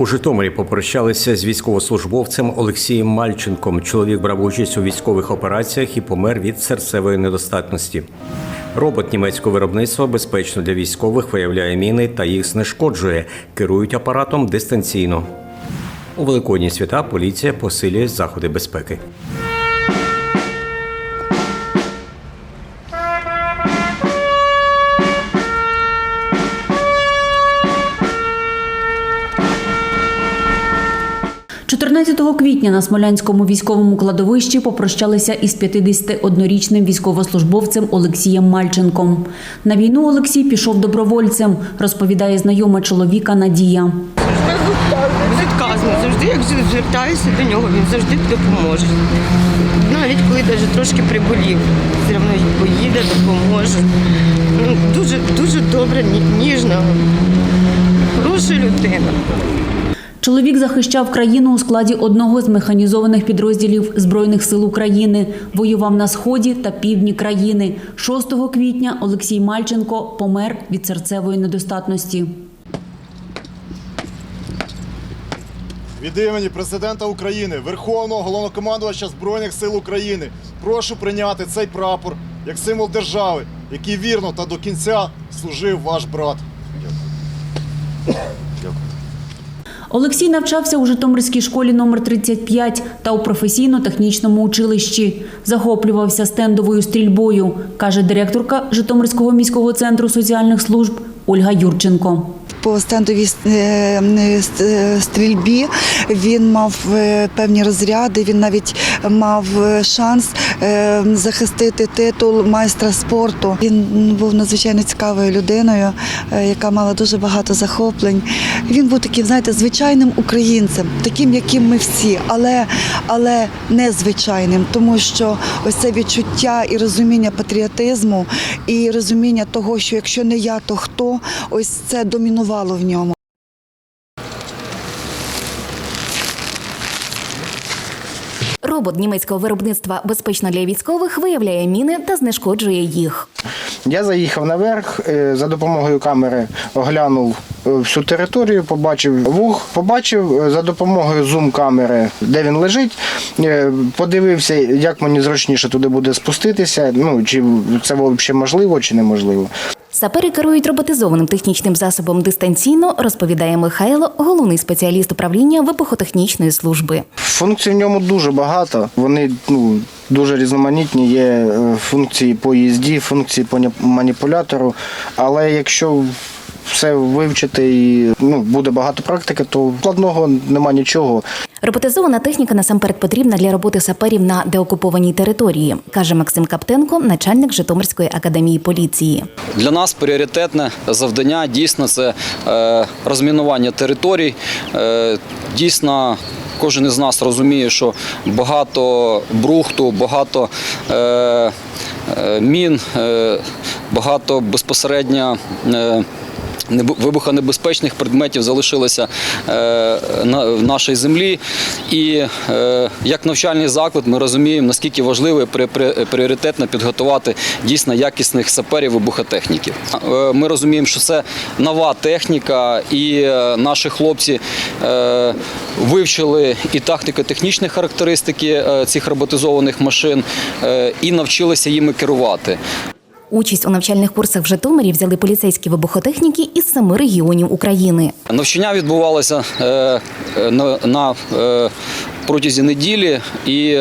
У Житомирі попрощалися з військовослужбовцем Олексієм Мальченком. Чоловік брав участь у військових операціях і помер від серцевої недостатності. Робот німецького виробництва безпечно для військових виявляє міни та їх знешкоджує. Керують апаратом дистанційно. У великодні свята поліція посилює заходи безпеки. – квітня на Смолянському військовому кладовищі попрощалися із 51-річним військовослужбовцем Олексієм Мальченком. На війну Олексій пішов добровольцем, розповідає знайома чоловіка Надія. Безвідказно, завжди як звертаюся до нього, він завжди допоможе. Навіть коли навіть трошки приболів, все одно поїде, допоможе. Ну, дуже, дуже добра, ні- ніжна, хороша людина. Чоловік захищав країну у складі одного з механізованих підрозділів Збройних сил України. Воював на сході та півдні країни. 6 квітня Олексій Мальченко помер від серцевої недостатності. Від імені президента України, Верховного головнокомандувача Збройних сил України, прошу прийняти цей прапор як символ держави, який вірно та до кінця служив ваш брат. Олексій навчався у Житомирській школі номер 35 та у професійно-технічному училищі. Захоплювався стендовою стрільбою, каже директорка Житомирського міського центру соціальних служб Ольга Юрченко. По стендовій е, е, ст- стрільбі він мав е, певні розряди. Він навіть мав е, шанс е, захистити титул майстра спорту. Він був надзвичайно цікавою людиною, е, яка мала дуже багато захоплень. Він був таким, знаєте, звичайним українцем, таким, яким ми всі, але, але незвичайним, тому що ось це відчуття і розуміння патріотизму, і розуміння того, що якщо не я, то хто, ось це домінувало в ньому. Робот німецького виробництва безпечно для військових виявляє міни та знешкоджує їх. Я заїхав наверх е, за допомогою камери, оглянув е, всю територію, побачив вух, побачив е, за допомогою зум-камери, де він лежить. Подивився, як мені зручніше туди буде спуститися. Ну чи це взагалі можливо, чи неможливо. Сапери керують роботизованим технічним засобом дистанційно, розповідає Михайло, головний спеціаліст управління вибухотехнічної служби. Функцій в ньому дуже багато. Вони ну, дуже різноманітні. Є е, функції по їзді, функції по маніпулятору. Але якщо все вивчити і ну, буде багато практики, то складного нема нічого. Роботизована техніка насамперед потрібна для роботи саперів на деокупованій території, каже Максим Каптенко, начальник Житомирської академії поліції. Для нас пріоритетне завдання дійсно це е, розмінування територій. Е, Дійсно, кожен із нас розуміє, що багато брухту, багато е, мін, е, багато безпосередньо. Вибухонебезпечних предметів залишилося е, на нашій землі, і е, як навчальний заклад ми розуміємо, наскільки важливо і пріоритетно підготувати дійсно якісних саперів вибухотехніків. Е, Ми розуміємо, що це нова техніка, і наші хлопці вивчили і тактико-технічні характеристики цих роботизованих машин, і навчилися їми керувати. Участь у навчальних курсах в Житомирі взяли поліцейські вибухотехніки із семи регіонів України. Навчання відбувалося е, е, на, на е, протязі неділі, і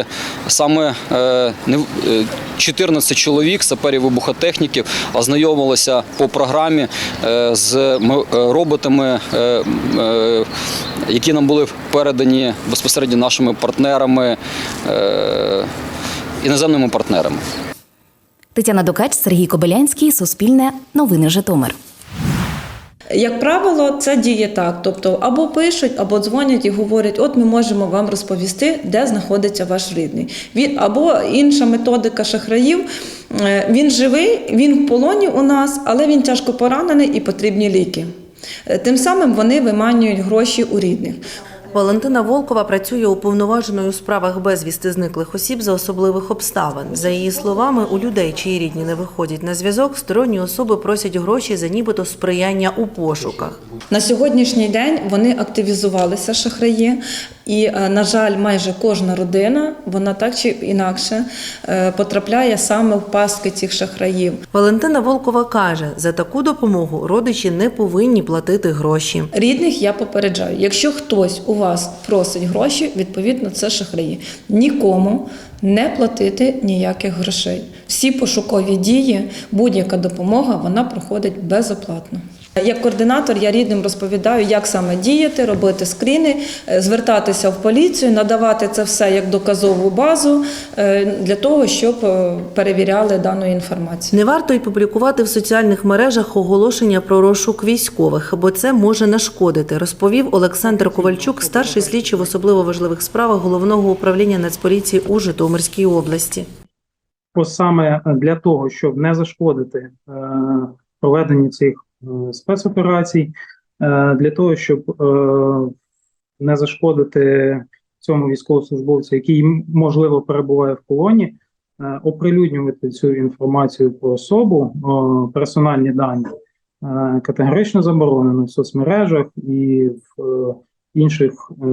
саме е, не- е, 14 чоловік, саперів вибухотехніків, ознайомилися по програмі з роботами, які нам були передані безпосередньо нашими партнерами, іноземними партнерами. Тетяна Докач, Сергій Кобилянський, Суспільне, Новини Житомир. Як правило, це діє так. Тобто або пишуть, або дзвонять і говорять, от ми можемо вам розповісти, де знаходиться ваш рідний. Він або інша методика шахраїв. е, Він живий, він в полоні у нас, але він тяжко поранений і потрібні ліки. Е, Тим самим вони виманюють гроші у рідних. Валентина Волкова працює уповноваженою у справах безвісти зниклих осіб за особливих обставин. За її словами, у людей, чиї рідні не виходять на зв'язок, сторонні особи просять гроші за нібито сприяння у пошуках. На сьогоднішній день вони активізувалися шахраї, і, е, на жаль, майже кожна родина, вона так чи інакше е, потрапляє саме в пастки цих шахраїв. Валентина Волкова каже, за таку допомогу родичі не повинні платити гроші. Рідних я попереджаю, якщо хтось у вас просить гроші, відповідно це шахраї. Нікому не платити ніяких грошей. Всі пошукові дії, будь-яка допомога, вона проходить безоплатно. Як координатор я рідним розповідаю, як саме діяти, робити скріни, е, звертатися в поліцію, надавати це все як доказову базу е, для того, щоб е, перевіряли дану інформацію. Не варто й публікувати в соціальних мережах оголошення про розшук військових, бо це може нашкодити, розповів Олександр Ковальчук, старший слідчий в особливо важливих справах головного управління Нацполіції у Житомирській області. Бо саме для того, щоб не зашкодити е, проведенню цих е, спецоперацій, е, для того, щоб е, не зашкодити цьому військовослужбовцю, який можливо перебуває в полоні, е, оприлюднювати цю інформацію про особу, е, персональні дані е, категорично заборонено в соцмережах і в е, інших е,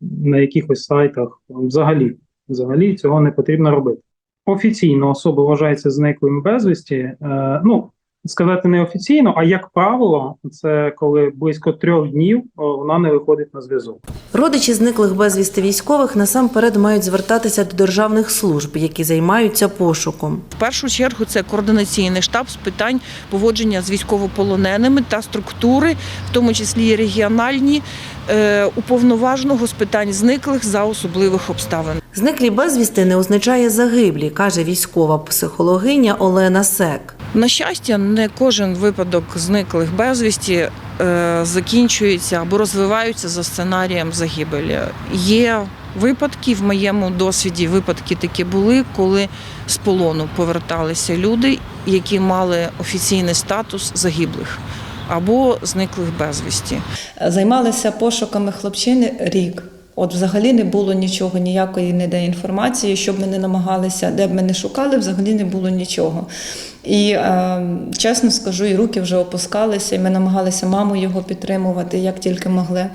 на якихось сайтах взагалі. Взагалі цього не потрібно робити. Офіційно особа вважається зниклим безвісті. Е, ну сказати не офіційно, а як правило, це коли близько трьох днів вона не виходить на зв'язок. Родичі зниклих безвісти військових насамперед мають звертатися до державних служб, які займаються пошуком. В першу чергу це координаційний штаб з питань поводження з військовополоненими та структури, в тому числі і регіональні, е, уповноваженого з питань зниклих за особливих обставин. Зниклі безвісти не означає загиблі, каже військова психологиня Олена Сек. На щастя, не кожен випадок зниклих безвісті е, закінчується або розвиваються за сценарієм загибелі. Є випадки в моєму досвіді. Випадки такі були, коли з полону поверталися люди, які мали офіційний статус загиблих або зниклих безвісті. Займалися пошуками хлопчини рік. От взагалі не було нічого, ніякої ніде інформації, щоб ми не намагалися, де б ми не шукали, взагалі не було нічого. І е, чесно скажу, і руки вже опускалися, і ми намагалися маму його підтримувати, як тільки могли.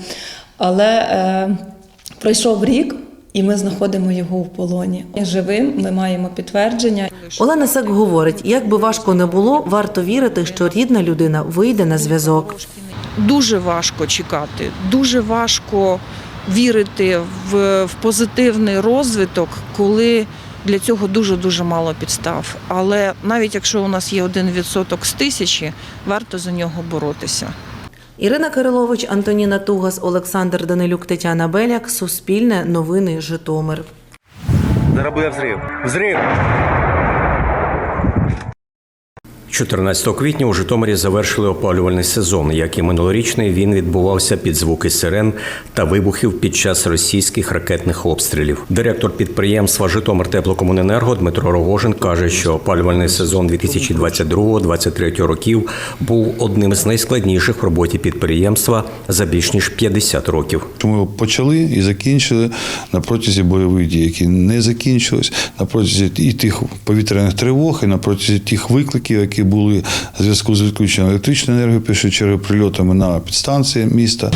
Але е, пройшов рік, і ми знаходимо його в полоні. Живим, ми маємо підтвердження. Олена Сек говорить, як би важко не було, варто вірити, що рідна людина вийде на зв'язок. Дуже важко чекати, дуже важко вірити в, в позитивний розвиток, коли для цього дуже дуже мало підстав. Але навіть якщо у нас є один відсоток з тисячі, варто за нього боротися. Ірина Кирилович, Антоніна Тугас, Олександр Данилюк, Тетяна Беляк. Суспільне новини Житомир. Зараз буде взрив. Взрив! 14 квітня у Житомирі завершили опалювальний сезон. Як і минулорічний, він відбувався під звуки сирен та вибухів під час російських ракетних обстрілів. Директор підприємства Житомир Теплокомуненерго Дмитро Рогожин каже, що опалювальний сезон 2022-2023 років був одним з найскладніших в роботі підприємства за більш ніж 50 років. Ми почали і закінчили на протязі бойових дій, які не закінчились, на протязі і тих повітряних тривог, і на протязі тих викликів, які були в зв'язку з відключенням електричної енергії, першу чергу прильотами на підстанції міста.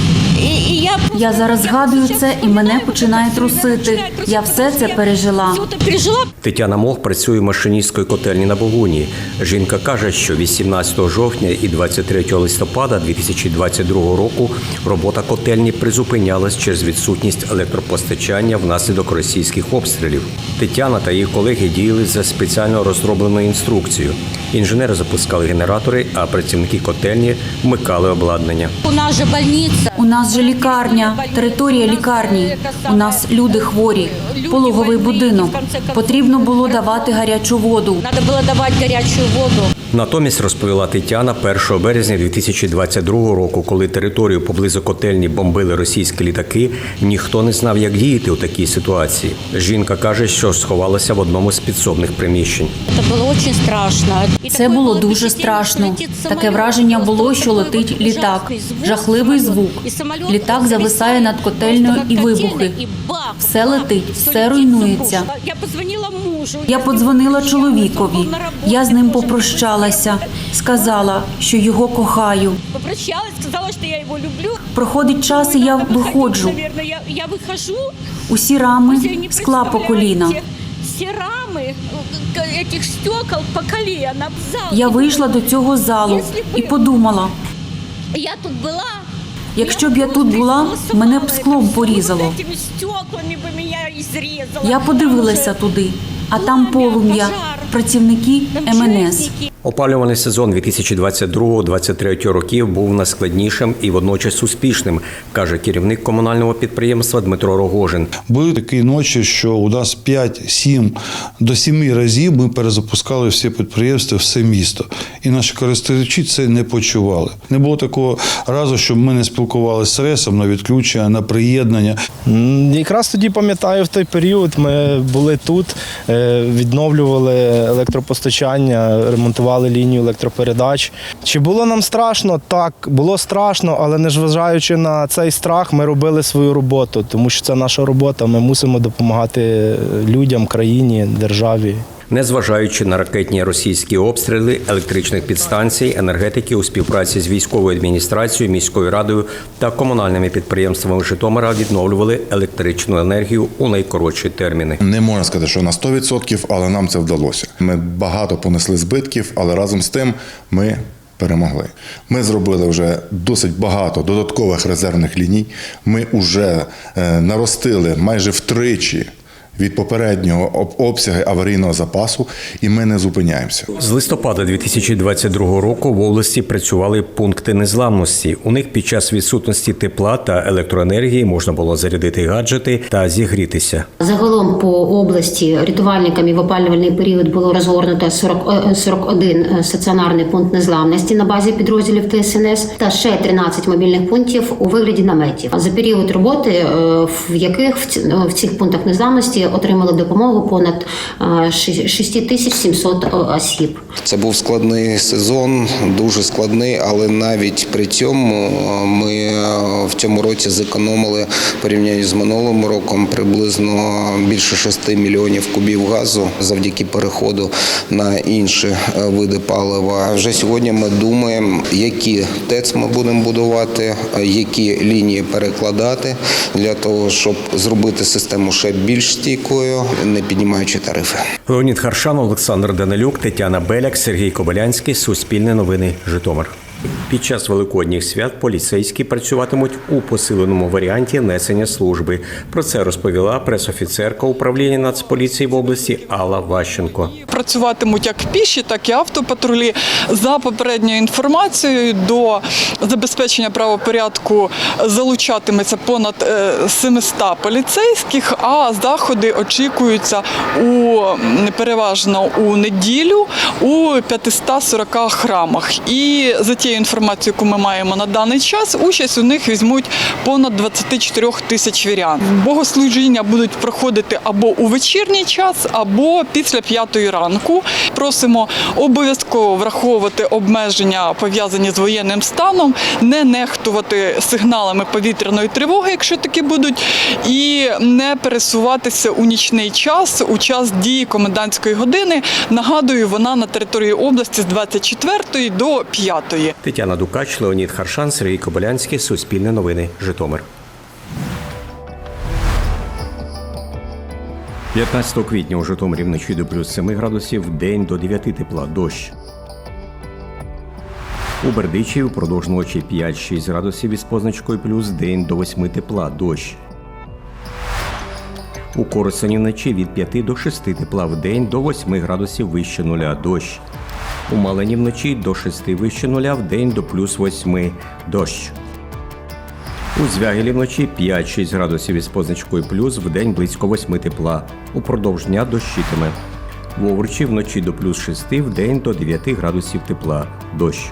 Я зараз згадую це і мене починає трусити. Я все це пережила. Тетяна Мох працює машиністкою котельні на Богуні. Жінка каже, що 18 жовтня і 23 листопада 2022 року робота котельні призупинялась через відсутність електропостачання внаслідок російських обстрілів. Тетяна та її колеги діяли за спеціально розробленою інструкцією. Інженери запускали генератори, а працівники котельні вмикали обладнання. У нас же больниця. У нас же лікарня, територія лікарні. У нас люди хворі, пологовий будинок. Потрібно було давати гарячу воду. Треба було давати гарячу воду. Натомість розповіла Тетяна 1 березня 2022 року, коли територію поблизу котельні бомбили російські літаки, ніхто не знав, як діяти у такій ситуації. Жінка каже, що сховалася в одному з підсобних приміщень. Це було дуже страшно. Це було дуже страшно. Таке враження було, що летить літак. Жахливий звук. Літак зависає над котельною і вибухи. Все летить, все руйнується. Я позвонила. Я подзвонила чоловікові. Я з ним попрощалася, сказала, що його кохаю. Попрощалась, сказала, що я його люблю. Проходить час, і я виходжу. Наверное, я, я вихожу. Усі рами, скла по коліна. Всі рами э, этих стекол по колено. Зал. Я вийшла до цього залу і подумала, Я тут була. якщо б я тут була, мене б склом порізало. Этими стеклами би мене і зрізало. Я подивилася туди, а там полум'я, працівники МНС. Опалювальний сезон 2022-2023 років був найскладнішим і водночас успішним, каже керівник комунального підприємства Дмитро Рогожин. Були такі ночі, що у нас 5-7 до 7 разів ми перезапускали всі підприємства, все місто. І наші користувачі це не почували. Не було такого разу, щоб ми не спілкувалися з ресом на відключення, на приєднання. Якраз тоді пам'ятаю в той період. Ми були тут, е, відновлювали електропостачання, ремонтували лінію електропередач. Чи було нам страшно? Так, було страшно, але незважаючи на цей страх, ми робили свою роботу, тому що це наша робота. Ми мусимо допомагати людям, країні, державі. Незважаючи на ракетні російські обстріли електричних підстанцій, енергетики у співпраці з військовою адміністрацією, міською радою та комунальними підприємствами Житомира відновлювали електричну енергію у найкоротші терміни. Не можна сказати, що на 100%, але нам це вдалося. Ми багато понесли збитків, але разом з тим ми. Перемогли. Ми зробили вже досить багато додаткових резервних ліній. Ми вже е, наростили майже втричі від попереднього об- обсяги аварійного запасу, і ми не зупиняємося. З листопада 2022 року в області працювали пункти незламності. У них під час відсутності тепла та електроенергії можна було зарядити гаджети та зігрітися. Загалом по області рятувальниками в опалювальний період було розгорнуто 40, е, 41 стаціонарний пункт незламності на базі підрозділів ТСНС та ще 13 мобільних пунктів у вигляді наметів. За період роботи, е, в яких в цих пунктах незламності отримали допомогу понад е, 6700 осіб. Це був складний сезон, дуже складний, але навіть при цьому е, ми е, в цьому році зекономили в порівнянні з минулим роком приблизно більше 6 мільйонів кубів газу завдяки переходу на інші е, види палива. Вже сьогодні ми думаємо, які ТЕЦ ми будемо будувати, які лінії перекладати для того, щоб зробити систему ще більш стійкою, не піднімаючи тарифи. Леонід Харшан, Олександр Данилюк, Тетяна Беляк, Сергій Кобилянський. Суспільне новини. Житомир. Під час великодніх свят поліцейські працюватимуть у посиленому варіанті несення служби. Про це розповіла пресофіцерка управління Нацполіції в області Алла Ващенко. Працюватимуть як піші, так і автопатрулі. За попередньою інформацією до забезпечення правопорядку залучатиметься понад е, 700 поліцейських, а заходи очікуються у переважно у неділю у 540 храмах. І за тією інформацією, яку ми маємо на даний час, участь у них візьмуть понад 24 тисяч вірян. Богослужіння будуть проходити або у вечірній час, або після п'ятої ранку. Просимо обов'язково враховувати обмеження пов'язані з воєнним станом, не нехтувати сигналами повітряної тривоги, якщо такі будуть, і не пересуватися у нічний час, у час дії комендантської години. Нагадую, вона на території області з 24 до 5. Тетяна Дукач, Леонід Харшан, Сергій Кобилянський. Суспільне новини. Житомир. 15 квітня у Житомирі вночі до плюс 7 градусів, день до 9 тепла, дощ. У Бердичеві впродовж ночі 5-6 градусів із позначкою плюс, день до 8 тепла, дощ. У Коросані вночі від 5 до 6 тепла в день до 8 градусів вище нуля, дощ. У Малині вночі до 6 вище нуля, в день до плюс 8 дощ. У Звягелі вночі 5-6 градусів із позначкою плюс, в день близько 8 тепла. Упродовж дня дощитиме. В Овручі вночі до плюс 6, в день до 9 градусів тепла. Дощ.